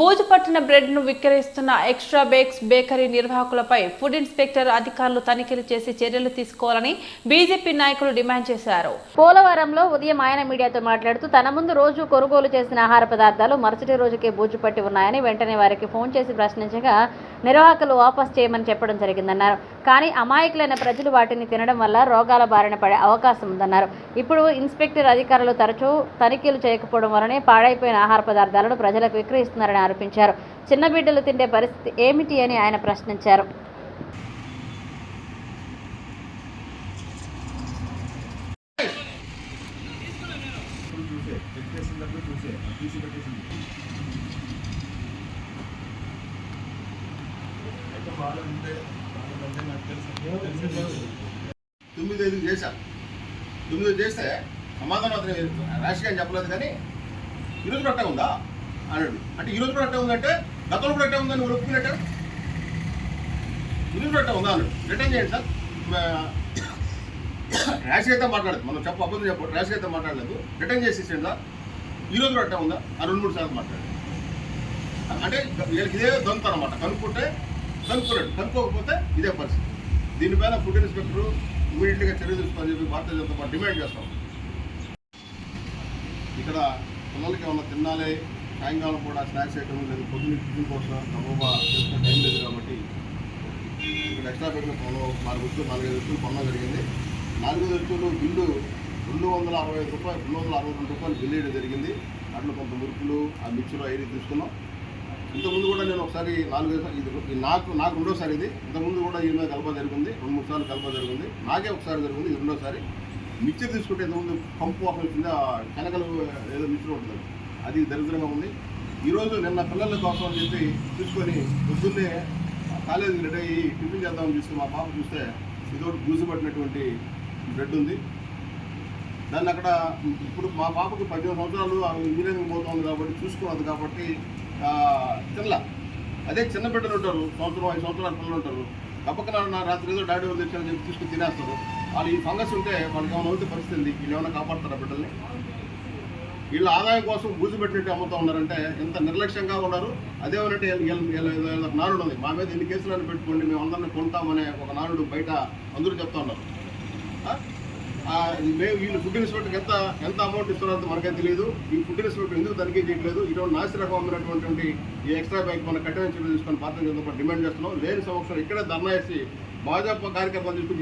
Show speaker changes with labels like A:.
A: భోజపట్టిన బ్రెడ్ను విక్రయిస్తున్న extra bakes bakery నిర్వాహకులపై ఫుడ్ ఇన్స్పెక్టర్ అధికారులు తనిఖీలు చేసి చర్యలు తీసుకోవాలని బీజేపీ నాయకులు డిమాండ్ చేశారు.
B: పోలవరంలో ఉదయం ఆయన మీడియాతో మాట్లాడుతూ తన ముందు రోజు కొనుగోలు చేసిన ఆహార పదార్థాలు మరుసటి రోజుకే బూజుపట్టి ఉన్నాయని వెంటనే వారికి ఫోన్ చేసి ప్రశ్నించగా నిర్వాహకులు వాపస్ చేయమని చెప్పడం జరిగిందన్నారు. కానీ అమాయకులైన ప్రజలు వాటిని తినడం వల్ల రోగాల బారిన పడే అవకాశం ఉందన్నారు. ఇప్పుడు ఇన్స్పెక్టర్ అధికారులు తరచూ తనిఖీలు చేయకపోవడం వలనే పాడైపోయిన ఆహార పదార్థాలను ప్రజలకు విక్రయిస్తున్నారని ఆరోపించారు. చిన్న బిడ్డలు తిండే పరిస్థితి ఏమిటి అని ఆయన ప్రశ్నించారు.
C: తొమ్మిది ఐదు చేశారు తొమ్మిది చేస్తే సమాధానం అతను రాజకీయం చెప్పలేదు కానీ ఈరోజు కూడా ఉందా? అన్నాడు అంటే ఈరోజు కూడా అట్టే ఉందంటే గతంలో కూడా అట్టే ఉందని నువ్వు ఒప్పుకున్నట్ట? ఈరోజు కూడా అట్టే ఉందా అన్నాడు రిటర్న్ చేయండి సార్. ర్యాష్ అయితే మాట్లాడదు. మనం చెప్ప అబద్ధం చెప్పు. ర్యాష్ అయితే మాట్లాడలేదు. రిటర్న్ చేసి ఇచ్చిందా? ఈ రోజు కూడా అట్టే ఉందా? ఆ రెండు మూడు సార్లు మాట్లాడాడు. అంటే వీళ్ళకి ఇదే దొంత అనమాట కనుక్కుంటే కనుక్కున్నాడు కనుక్కోకపోతే ఇదే పరిస్థితి. దీనిపైన ఫుడ్ ఇన్స్పెక్టర్ ఇమీడియట్గా చర్య తీసుకోవాలని చెప్పి భారతీయ జనతా పార్టీ డిమాండ్ చేస్తాం ఇక్కడ పిల్లలకి ఏమన్నా తినాలి సాయంకాలం కూడా స్నాక్స్ ఐటమ్ లేదు. పొద్దున్న టిఫిన్ కోసం గబగబా చేసుకునే టైం లేదు కాబట్టి ఇక్కడ ఎక్స్ట్రా పెట్టిన పొలం నాలుగు వస్తువులు నాలుగైదు వస్తువులు కొనడం జరిగింది. నాలుగైదు వస్తువులు బిల్లు రెండు వందల అరవై ఐదు రూపాయలు రెండు వందల అరవై రెండు రూపాయలు బిల్లు వేయడం జరిగింది. అట్లా కొంత మురుకులు ఆ మిక్చర్ ఐదు తీసుకున్నాం. ఇంతకుముందు కూడా నేను ఒకసారి నాలుగైదు ఇది నాకు నాకు రెండోసారి ఇది. ఇంతకుముందు కూడా ఈ మీద కలప జరిగింది. రెండు మూడు సార్లు కలప జరిగింది. నాకే ఒకసారి జరిగింది ఇది రెండోసారి. మిక్చర్ తీసుకుంటే ఇంతకుముందు పంపు వాసన వచ్చింది? ఆ ఏదో మిక్చర్ ఉంటుంది అది దరిద్రంగా ఉంది. ఈరోజు నిన్న పిల్లల కోసం అని చెప్పి తీసుకొని పొద్దున్నే కాలేజీకి రెడీ అయ్యి టిఫిన్ చేద్దామని చూస్తే మా పాప చూస్తే ఇదొకటి బూజు పట్టినటువంటి బ్రెడ్ ఉంది. దాన్ని అక్కడ ఇప్పుడు మా పాపకి పద్దెనిమిది సంవత్సరాలు ఆమె ఇంజనీరింగ్ పోతుంది కాబట్టి చూసుకున్నది కాబట్టి ఆ, అదే చిన్న బిడ్డలు ఉంటారు సంవత్సరం ఐదు సంవత్సరాల పిల్లలు ఉంటారు. తప్పక నా రాత్రి ఏదో డాడీ వాళ్ళు తెచ్చారని చెప్పి తీసుకుని తినేస్తారు. వాళ్ళు ఈ ఫంగస్ ఉంటే వాళ్ళకి ఏమైనా అవుతే పరిస్థితి వీళ్ళు ఏమైనా కాపాడుతారా బిడ్డల్ని? వీళ్ళ ఆదాయం కోసం బూజు పెట్టినట్టు అమ్ముతా ఉన్నారంటే ఎంత నిర్లక్ష్యంగా ఉన్నారు. అదేమంటే నానుడు ఉంది. మా మీద ఎన్ని కేసులను పెట్టుకోండి మేము అందరిని కొంటామనే ఒక నానుడు బయట అందరూ చెప్తా ఉన్నారు. మేము వీళ్ళు ఫుడ్ ఇన్స్పెక్టర్కి ఎంత ఎంత అమౌంట్ ఇస్తున్నారో మనకే తెలియదు. ఈ ఫుడ్ ఇన్స్పెక్టర్ ఎందుకు తనిఖీ చేయట్లేదు? ఇటువంటి నాసిరకమైనటువంటి ఈ ఎక్స్ట్రా బ్యాంక్ మన కఠిన చర్యలు తీసుకొని పాత్ర పార్టీ డిమాండ్ చేస్తున్నాం. లేని సంవత్సరం ఇక్కడే ధర్నా చేసి భాజపా కార్యకర్తలు తీసుకుని